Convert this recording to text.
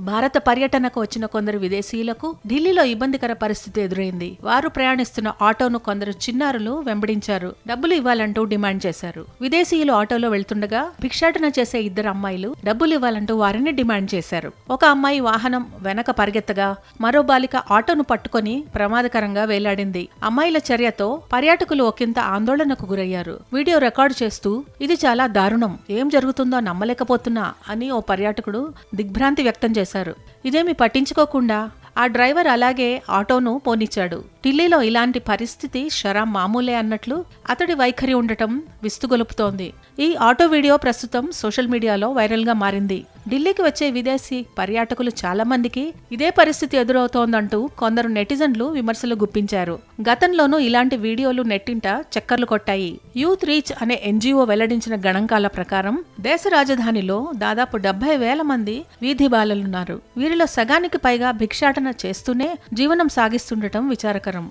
భారత పర్యటనకు వచ్చిన కొందరు విదేశీయులకు ఢిల్లీలో ఇబ్బందికర పరిస్థితి ఎదురైంది. వారు ప్రయాణిస్తున్న ఆటోను కొందరు చిన్నారులు వెంబడించారు. డబ్బులు ఇవ్వాలంటూ డిమాండ్ చేశారు. విదేశీయులు ఆటోలో వెళ్తుండగా భిక్షాటన చేసే ఇద్దరు అమ్మాయిలు డబ్బులు ఇవ్వాలంటూ వారిని డిమాండ్ చేశారు. ఒక అమ్మాయి వాహనం వెనక పరిగెత్తగా మరో బాలిక ఆటోను పట్టుకొని ప్రమాదకరంగా వేలాడింది. అమ్మాయిల చర్యతో పర్యాటకులు ఒకంత ఆందోళనకు గురయ్యారు. వీడియో రికార్డు చేస్తూ ఇది చాలా దారుణం. ఏం జరుగుతుందో నమ్మలేకపోతున్నా అని ఓ పర్యాటకుడు దిగ్భ్రాంతి వ్యక్తం చేశారు. ఇదేమి పట్టించుకోకుండా ఆ డ్రైవర్ అలాగే ఆటోను పోనిచ్చాడు. ఢిల్లీలో ఇలాంటి పరిస్థితి షరా మామూలే అన్నట్లు అతడి వైఖరి ఉండటం విస్తుగొలుపుతోంది. ఈ ఆటో వీడియో ప్రస్తుతం సోషల్ మీడియాలో వైరల్గా మారింది. ఢిల్లీకి వచ్చే విదేశీ పర్యాటకులు చాలా మందికి ఇదే పరిస్థితి ఎదురవుతోందంటూ కొందరు నెటిజన్లు విమర్శలు గుప్పించారు. గతంలోనూ ఇలాంటి వీడియోలు నెట్టింట చక్కర్లు కొట్టాయి. యూత్ రీచ్ అనే ఎన్జిఓ వెల్లడించిన గణాంకాల ప్రకారం దేశ రాజధానిలో దాదాపు డెబ్బై వేల మంది వీధి బాలలున్నారు. వీరిలో సగానికి పైగా భిక్షాటన చేస్తూనే జీవనం సాగిస్తుండటం విచారకరం. சக்கரம்